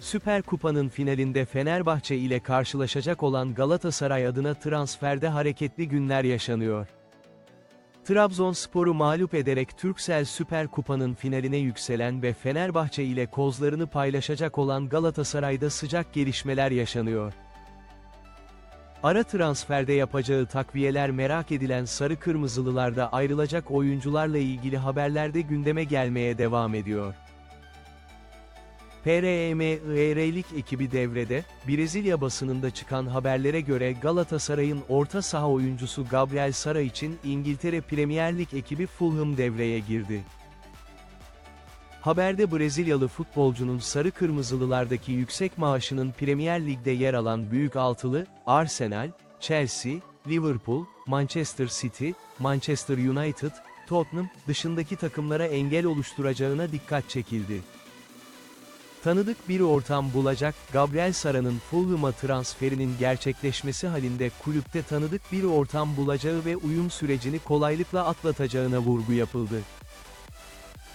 Süper Kupa'nın finalinde Fenerbahçe ile karşılaşacak olan Galatasaray adına transferde hareketli günler yaşanıyor. Trabzonspor'u mağlup ederek Türksel Süper Kupa'nın finaline yükselen ve Fenerbahçe ile kozlarını paylaşacak olan Galatasaray'da sıcak gelişmeler yaşanıyor. Ara transferde yapacağı takviyeler merak edilen Sarı Kırmızılılarda ayrılacak oyuncularla ilgili haberlerde gündeme gelmeye devam ediyor. PRMİR'lik ekibi devrede, Brezilya basınında çıkan haberlere göre Galatasaray'ın orta saha oyuncusu Gabriel Sara için İngiltere Premier Lig ekibi Fulham devreye girdi. Haberde Brezilyalı futbolcunun sarı kırmızılılardaki yüksek maaşının Premier Lig'de yer alan büyük altılı, Arsenal, Chelsea, Liverpool, Manchester City, Manchester United, Tottenham dışındaki takımlara engel oluşturacağına dikkat çekildi. Tanıdık bir ortam bulacak, Gabriel Sara'nın Fulham'a transferinin gerçekleşmesi halinde kulüpte tanıdık bir ortam bulacağı ve uyum sürecini kolaylıkla atlatacağına vurgu yapıldı.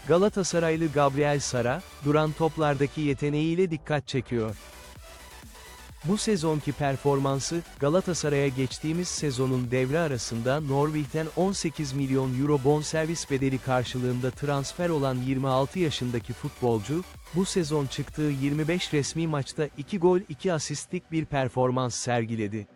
Galatasaraylı Gabriel Sara, duran toplardaki yeteneğiyle dikkat çekiyor. Bu sezonki performansı, Galatasaray'a geçtiğimiz sezonun devre arasında Norwich'ten 18 milyon euro bonservis bedeli karşılığında transfer olan 26 yaşındaki futbolcu, bu sezon çıktığı 25 resmi maçta 2 gol 2 asistlik bir performans sergiledi.